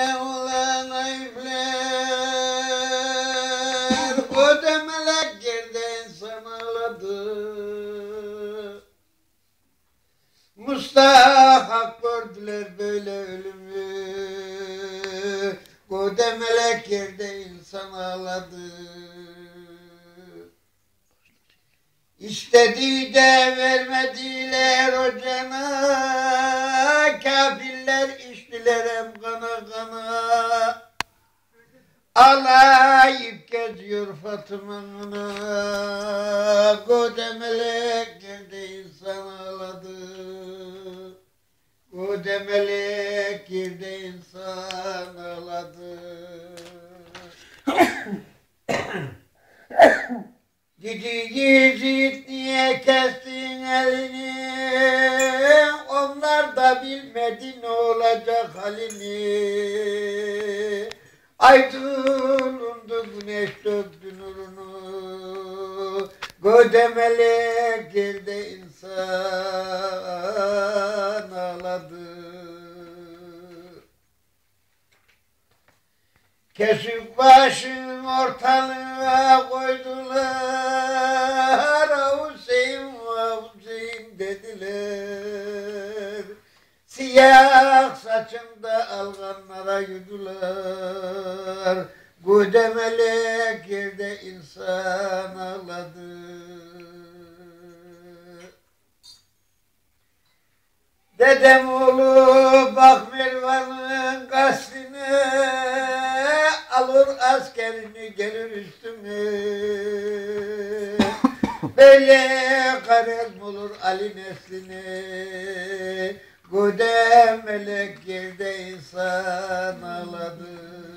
Ulan ayıplar, o demelek yerde insan ağladı. Mustahak gördüler böyle ölümü, o demelek yerde insan ağladı. İstediği de vermediler o cana, hem kana kana. Alayıp geziyor Fatıma'na, Godemelek geldi insan ağladı. Godemelek girdi insan ağladı. Gidi yiğit niye kestin elini? Onlar da bilmedi ne olacak halini. Aydınlandı güneş döktü nurunu. Gödemele geldi insan ağladı. Kesik başın ortalığa koydular Hüseyin Hüseyin dediler Siyah saçımda alganlara yudular Güdemelek yerde insan ağladı. Dedem oğlu bak Mervan'ın kasrine Alır askerini gelir üstüme Böyle karem olur Ali nesline Göde melek yerde insan ağladı